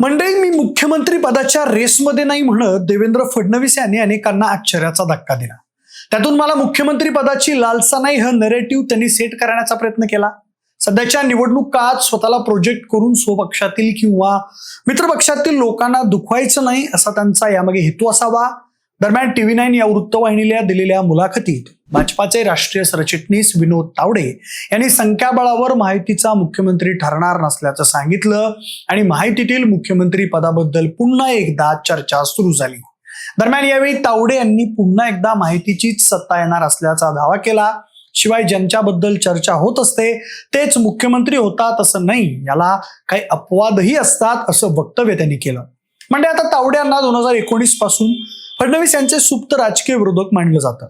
मंडळी मी मुख्यमंत्री पदाच्या रेसमध्ये नाही म्हणत देवेंद्र फडणवीस यांनी अनेकांना आश्चर्याचा धक्का दिला. त्यातून मला मुख्यमंत्री पदाची लालसा नाही हा नरेटिव्ह त्यांनी सेट करण्याचा प्रयत्न केला. सध्याच्या निवडणूक काळात स्वतःला प्रोजेक्ट करून स्वपक्षातील किंवा मित्रपक्षातील लोकांना दुखवायचं नाही असा त्यांचा यामागे हेतू असावा. दरम्यान टीव्ही नाईन या वृत्तवाहिनीला दिलेल्या मुलाखतीत भाजपाचे राष्ट्रीय सरचिटणीस विनोद तावडे यांनी संख्याबळावर माहितीचा मुख्यमंत्री ठरणार नसल्याचं सांगितलं आणि माहितीतील मुख्यमंत्री पदाबद्दल पुन्हा एकदा चर्चा सुरू झाली. दरम्यान यावेळी तावडे यांनी पुन्हा एकदा माहितीचीच सत्ता येणार असल्याचा दावा केला. शिवाय ज्यांच्याबद्दल चर्चा होत असते तेच मुख्यमंत्री होतात असं नाही याला काही अपवादही असतात असं वक्तव्य त्यांनी केलं. म्हणजे आता तावडे यांना दोन हजार एकोणीसपासून फडणवीस यांचे सुप्त राजकीय विरोधक मानलं जातं.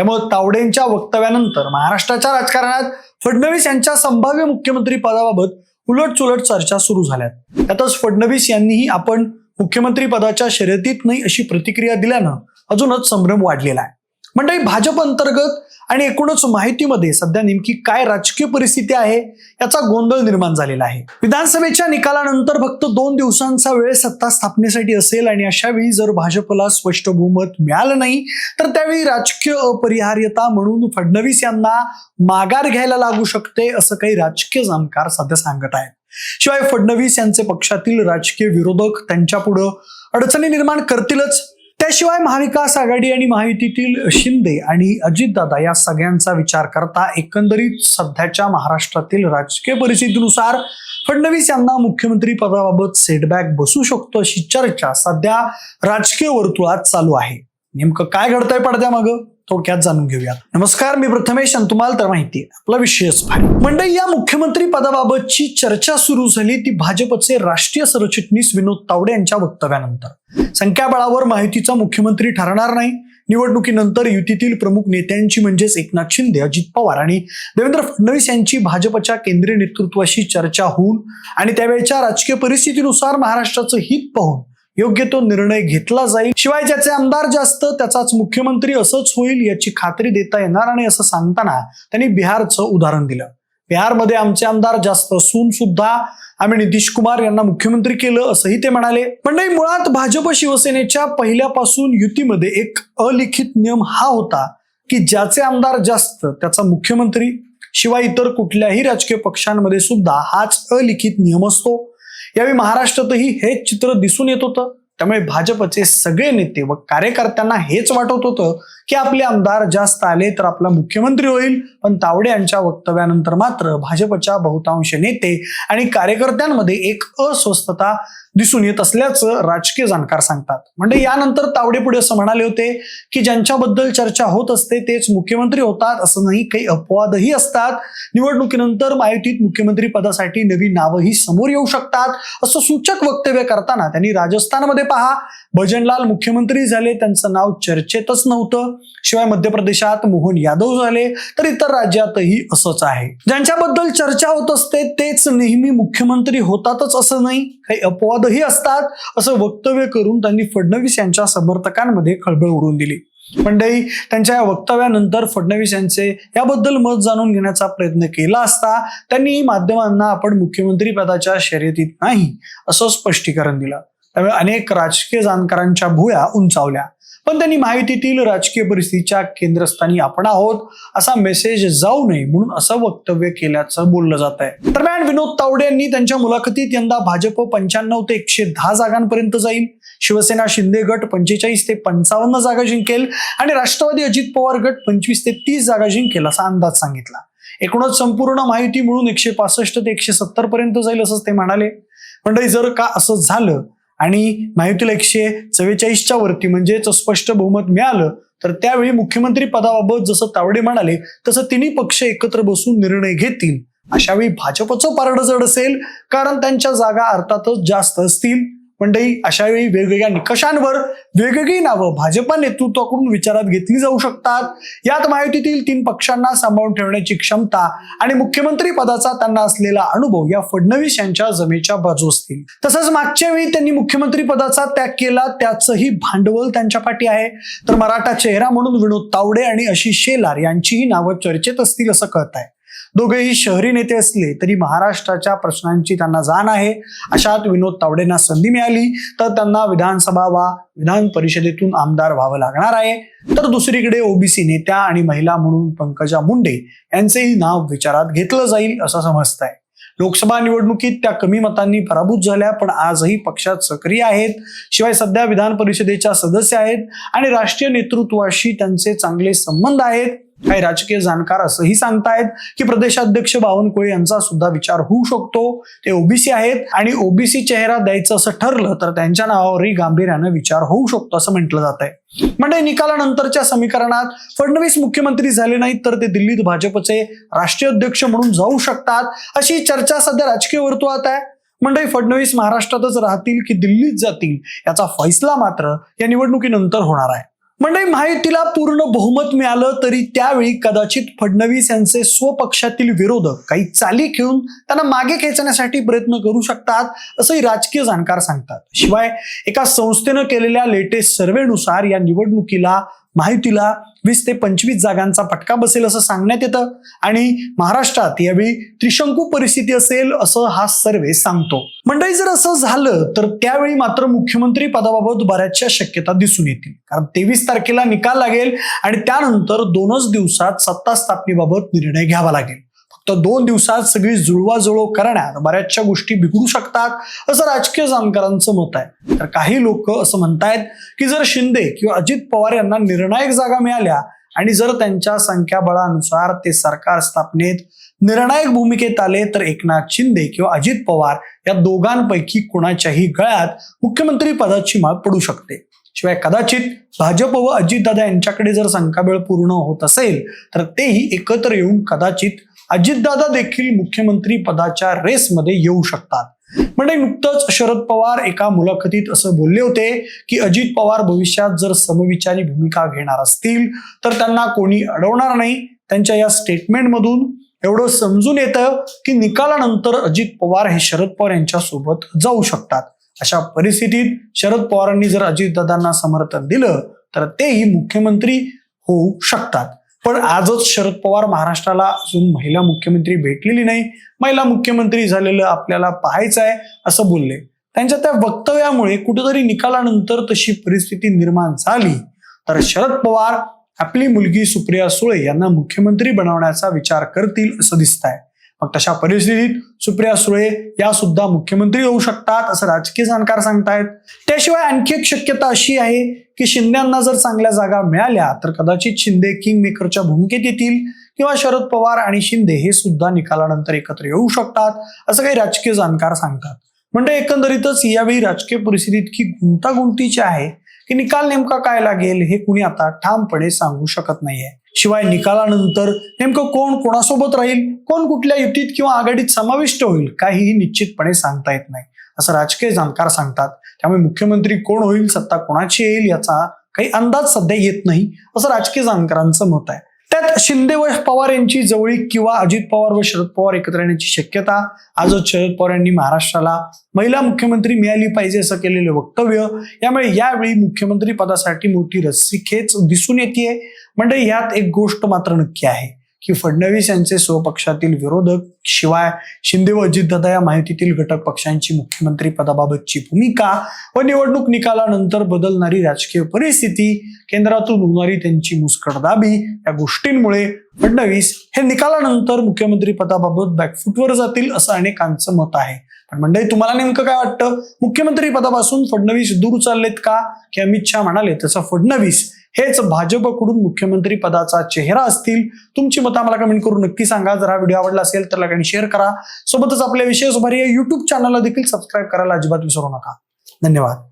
त्यामुळे तावडेंच्या वक्तव्यानंतर महाराष्ट्राच्या राजकारणात फडणवीस यांच्या संभाव्य मुख्यमंत्री पदाबाबत उलटचुलट चर्चा सुरू झाल्यात. त्यातच फडणवीस यांनीही आपण मुख्यमंत्री पदाच्या शर्यतीत नाही अशी प्रतिक्रिया दिल्यानं अजूनच संभ्रम वाढलेला आहे. मंडळी भाजप अंतर्गत आणि एकूणच माहितीमध्ये सध्या नेमकी काय राजकीय परिस्थिती आहे याचा गोंधळ निर्माण झालेला आहे. विधानसभेच्या निकालानंतर फक्त दोन दिवसांचा वेळ सत्ता स्थापनेसाठी असेल आणि अशा वेळी जर भाजपला स्पष्ट बहुमत मिळालं नाही तर त्यावेळी राजकीय अपरिहार्यता म्हणून फडणवीस यांना माघार घ्यायला लागू शकते असं काही राजकीय जाणकार सध्या सांगत आहेत. शिवाय फडणवीस यांचे पक्षातील राजकीय विरोधक त्यांच्या पुढं अडचणी निर्माण करतीलच त्याशिवाय महाविकास आघाडी आणि महायुतीतील शिंदे आणि अजितदादा या सगळ्यांचा विचार करता एकंदरीत सध्याच्या महाराष्ट्रातील राजकीय परिस्थितीनुसार फडणवीस यांना मुख्यमंत्री पदाबाबत सेटबॅक बसू शकतो अशी चर्चा सध्या राजकीय वर्तुळात चालू आहे. नेमकं काय घडतंय पडद्या मागं थोडक्यात जाणून घेऊयात. नमस्कार मी प्रथमेश आणि तुम्हाला तर माहिती आपला विषयच भारी मंडळी या मुख्यमंत्री पदाबाबतची चर्चा सुरू झाली ती भाजपचे राष्ट्रीय सरचिटणीस विनोद तावडे यांच्या वक्तव्यानंतर. संख्याबळावर माहितीचा मुख्यमंत्री ठरणार नाही. निवडणुकीनंतर युतीतील प्रमुख नेत्यांची म्हणजेच एकनाथ शिंदे अजित पवार आणि देवेंद्र फडणवीस यांची भाजपच्या केंद्रीय नेतृत्वाशी चर्चा होऊन आणि त्यावेळच्या राजकीय परिस्थितीनुसार महाराष्ट्राचं हित पाहून योग्य तो निर्णय घेतला जाईल. शिवाय ज्याचे आमदार जास्त त्याचाच मुख्यमंत्री असंच होईल याची खात्री देता येणार आणि असं सांगताना त्यांनी बिहारचं उदाहरण दिलं. बिहारमध्ये आमचे आमदार जास्त असून सुद्धा आम्ही नितीश कुमार यांना मुख्यमंत्री केलं असंही ते म्हणाले. पण नाही मुळात भाजप शिवसेनेच्या पहिल्यापासून युतीमध्ये एक अलिखित नियम हा होता की ज्याचे आमदार जास्त त्याचा मुख्यमंत्री शिवाय इतर कुठल्याही राजकीय पक्षांमध्ये सुद्धा हाच अलिखित नियम असतो. यावेळी महाराष्ट्रातही हेच चित्र दिसून येत होतं. त्यामुळे भाजपचे सगळे नेते व कार्यकर्त्यांना हेच वाटत होतं की आपले आमदार जास्त आले तर आपला मुख्यमंत्री होईल. पण तावडे यांच्या वक्तव्यानंतर मात्र भाजपच्या बहुतांश नेते आणि कार्यकर्त्यांमध्ये एक अस्वस्थता दिसून येत असल्याचं राजकीय जाणकार सांगतात. म्हणजे यानंतर तावडे पुढे असं म्हणाले होते की ज्यांच्याबद्दल चर्चा होत असते तेच मुख्यमंत्री होतात असं नाही काही अपवादही असतात. निवडणुकीनंतर महायुतीत मुख्यमंत्री पदासाठी नवी नावंही समोर येऊ शकतात असं सूचक वक्तव्य करताना त्यांनी राजस्थानमध्ये पहा. भजनलाल मुख्यमंत्री झाले त्यांचं नाव चर्चेतच नव्हतं. शिवाय मध्य प्रदेशात मोहन यादव झाले तर इतर राज्यातही असंच आहे. ज्यांच्याबद्दल चर्चा होत असते तेच नेहमी मुख्यमंत्री होतातच असं नाही. काही अपवादही असतात असं वक्तव्य करून त्यांनी फडणवीस यांच्या समर्थकांमध्ये खळबळ उडवून दिली. मंडळी त्यांच्या या वक्तव्यानंतर फडणवीस यांचे याबद्दल मत जाणून घेण्याचा प्रयत्न केला असता त्यांनी माध्यमांना आपण मुख्यमंत्री पदाच्या शर्यतीत नाही असं स्पष्टीकरण दिलं. त्यामुळे अनेक राजकीय जाणकारांच्या भुया उंचावल्या. पण त्यांनी माहितीतील राजकीय परिस्थितीच्या केंद्रस्थानी आपण आहोत असा मेसेज जाऊ नये म्हणून असं वक्तव्य केल्याचं बोललं जात आहे दरम्यान विनोद तावडे यांनी त्यांच्या मुलाखतीत यंदा भाजप पंच्याण्णव ते एकशे दहा जागांपर्यंत जाईल. शिवसेना शिंदे गट पंचेचाळीस ते पंचावन्न जागा जिंकेल आणि राष्ट्रवादी अजित पवार गट पंचवीस ते तीस जागा जिंकेल असा अंदाज सांगितला. एकूणच संपूर्ण माहिती मिळून एकशे पासष्ट ते एकशे सत्तर पर्यंत जाईल असंच ते म्हणाले. मंडळी जर का असं झालं आणि माहितीला एकशे चव्वेचाळीसच्या वरती म्हणजेच स्पष्ट बहुमत मिळालं तर त्यावेळी मुख्यमंत्री पदाबाबत जसं तावडे म्हणाले तसं तिन्ही पक्ष एकत्र बसून निर्णय घेतील. अशावेळी भाजपचं पारडं जड असेल कारण त्यांच्या जागा अर्थातच जास्त असतील. मंडळी अशावेळी वेगवेगळ्या निकषांवर वेगवेगळी नावं भाजपा नेतृत्वाकडून विचारात घेतली जाऊ शकतात. यात माहितीतील तीन पक्षांना सांभाळून ठेवण्याची क्षमता आणि मुख्यमंत्री पदाचा त्यांना असलेला अनुभव या फडणवीस यांच्या जमेच्या बाजू असतील. तसंच मागच्या वेळी त्यांनी मुख्यमंत्री पदाचा त्याग केला त्याचंही भांडवल त्यांच्या पाठी आहे. तर मराठा चेहरा म्हणून विनोद तावडे आणि अशी शेलार यांचीही नावं चर्चेत असतील असं कळत आहे दोघेही शहरी नेते असले तरी महाराष्ट्राच्या प्रश्नांची त्यांना जाण आहे. अशात विनोद तावडेंना संधी मिळाली तर त्यांना विधानसभा वा विधान परिषदेतून आमदार व्हावं लागणार आहे. तर दुसरीकडे ओबीसी नेत्या आणि महिला म्हणून पंकजा मुंडे यांचेही नाव विचारात घेतलं जाईल असं समजत आहे लोकसभा निवडणुकीत त्या कमी मतांनी पराभूत झाल्या पण आजही पक्षात सक्रिय आहेत. शिवाय सध्या विधान परिषदेच्या सदस्य आहेत आणि राष्ट्रीय नेतृत्वाशी त्यांचे चांगले संबंध आहेत. काही राजकीय जाणकार असंही सांगतायत की प्रदेशाध्यक्ष बावनकुळे यांचा सुद्धा विचार होऊ शकतो. ते ओबीसी आहेत आणि ओबीसी चेहरा द्यायचं असं ठरलं तर त्यांच्या नावावरही गांभीर्यानं विचार होऊ शकतो असं म्हटलं जात आहे म्हणजे निकालानंतरच्या समीकरणात फडणवीस मुख्यमंत्री झाले नाहीत तर ते दिल्लीत भाजपचे राष्ट्रीय अध्यक्ष म्हणून जाऊ शकतात अशी चर्चा सध्या राजकीय वर्तुळात आहे. म्हणजे फडणवीस महाराष्ट्रातच राहतील की दिल्लीत जातील याचा फैसला मात्र या निवडणुकीनंतर होणार आहे. मंडळी महायुतीला पूर्ण बहुमत मिळालं तरी त्यावेळी कदाचित फडणवीस यांचे स्वपक्षातील विरोधक काही चाली खेळून त्यांना मागे खेचण्यासाठी प्रयत्न करू शकतात असंही राजकीय जाणकार सांगतात. शिवाय एका संस्थेनं केलेल्या लेटेस्ट सर्वेनुसार या निवडणुकीला महायुतीला वीस ते पंचवीस जागांचा फटका बसेल असं सांगण्यात येतं. आणि महाराष्ट्रात यावेळी त्रिशंकू परिस्थिती असेल असं हा सर्वे सांगतो. मंडळी जर असं झालं तर त्यावेळी मात्र मुख्यमंत्री पदाबाबत बऱ्याचशा शक्यता दिसून येतील. कारण तेवीस तारखेला निकाल लागेल आणि त्यानंतर दोनच दिवसात सत्ता स्थापनेबाबत निर्णय घ्यावा लागेल. तर दोन दिवसात सगळी जुळवाजुळव करण्यात बऱ्याचशा गोष्टी बिघडू शकतात असं राजकीय जाणकारांचं मत आहे. तर काही लोक असं म्हणतायत की जर शिंदे किंवा अजित पवार यांना निर्णायक जागा मिळाल्या आणि जर त्यांच्या संख्याबळानुसार ते सरकार स्थापनेत निर्णायक भूमिकेत आले तर एकनाथ शिंदे किंवा अजित पवार या दोघांपैकी कोणाच्याही गळ्यात मुख्यमंत्री पदाची माळ पडू शकते. शिवाय कदाचित भाजप व अजितदादा यांच्याकडे जर संख्याबळ पूर्ण होत असेल तर तेही एकत्र येऊन कदाचित अजितदादा देखील मुख्यमंत्री पदाच्या रेसमध्ये येऊ शकतात. म्हणजे नुकतंच शरद पवार एका मुलाखतीत असं बोलले होते की अजित पवार भविष्यात जर समविचारी भूमिका घेणार असतील तर त्यांना कोणी अडवणार नाही. त्यांच्या या स्टेटमेंटमधून एवढं समजून येतं की निकालानंतर अजित पवार हे शरद पवार यांच्या सोबत जाऊ शकतात. अशा परिस्थितीत शरद पवारांनी जर अजितदादांना समर्थन दिलं तर तेही मुख्यमंत्री होऊ शकतात. पण आजच शरद पवार महाराष्ट्राला अजून महिला मुख्यमंत्री भेटलेली नाही. महिला मुख्यमंत्री झालेलं आपल्याला पाहायचं आहे असं बोलले. त्यांच्या त्या वक्तव्यामुळे कुठेतरी निकालानंतर तशी परिस्थिती निर्माण झाली. तर शरद पवार आपली मुलगी सुप्रिया सुळे यांना मुख्यमंत्री बनवण्याचा विचार करतील असं दिसत आहे मग तशा परिस्थितीत सुप्रिया सुळे या सुद्धा मुख्यमंत्री होऊ शकतात असं राजकीय जाणकार सांगतायत. त्याशिवाय आणखी एक शक्यता अशी आहे की शिंद्यांना जर चांगल्या जागा मिळाल्या तर कदाचित शिंदे किंग मेकरच्या भूमिकेत येतील किंवा शरद पवार आणि शिंदे हे सुद्धा निकालानंतर एकत्र येऊ शकतात असं काही राजकीय जाणकार सांगतात. म्हणजे एकंदरीतच यावेळी राजकीय परिस्थिती इतकी गुंतागुंतीची आहे की निकाल नेमका काय लागेल हे कुणी आता ठामपणे सांगू शकत नाहीये. शिवाय निकालानंतर नेमकं कोण कोणासोबत राहील कोण कुठल्या युतीत किंवा आघाडीत समाविष्ट होईल काहीही निश्चितपणे सांगता येत नाही. असं राजकीय जाणकार सांगतात त्यामुळे मुख्यमंत्री कोण होईल सत्ता कोणाची येईल याचा काही अंदाज सध्या येत नाही असं राजकीय जाणकारांचं मत आहे. त्यात शिंदे व पवार यांची जवळीक किंवा अजित पवार व शरद पवार एकत्र येण्याची शक्यता आजच शरद पवार यांनी महाराष्ट्राला महिला मुख्यमंत्री मिळाली पाहिजे असं केलेलं वक्तव्य. यामुळे यावेळी मुख्यमंत्री पदासाठी मोठी रस्सीखेच दिसून येते म्हणजे यात एक गोष्ट मात्र नक्की आहे. की फडणवीस यांचे स्वपक्षातील विरोधक शिवाय शिंदे व अजितदादा या माहितीतील घटक पक्षांची मुख्यमंत्री पदाबाबतची भूमिका व निवडणूक निकालानंतर बदलणारी राजकीय परिस्थिती केंद्रातून होणारी त्यांची मुस्कटदाबी या गोष्टींमुळे फडणवीस हे निकालानंतर मुख्यमंत्री पदाबाबत बॅकफुटवर जातील असं अनेकांचं मत आहे. पण मंडळी तुम्हाला नेमकं काय वाटतं? मुख्यमंत्री पदापासून फडणवीस दूर चाललेत का? की अमित शहा म्हणाले तसं फडणवीस हेच भाजपकडून मुख्यमंत्री पदाचा चेहरा असतील. तुमची मतं आम्हाला कमेंट करून नक्की सांगा. जर हा व्हिडिओ आवडला असेल तर लाईक आणि शेअर करा. सोबतच आपल्या विशेष भारी या युट्यूब चॅनलला देखील सबस्क्राईब करायला अजिबात विसरू नका. धन्यवाद.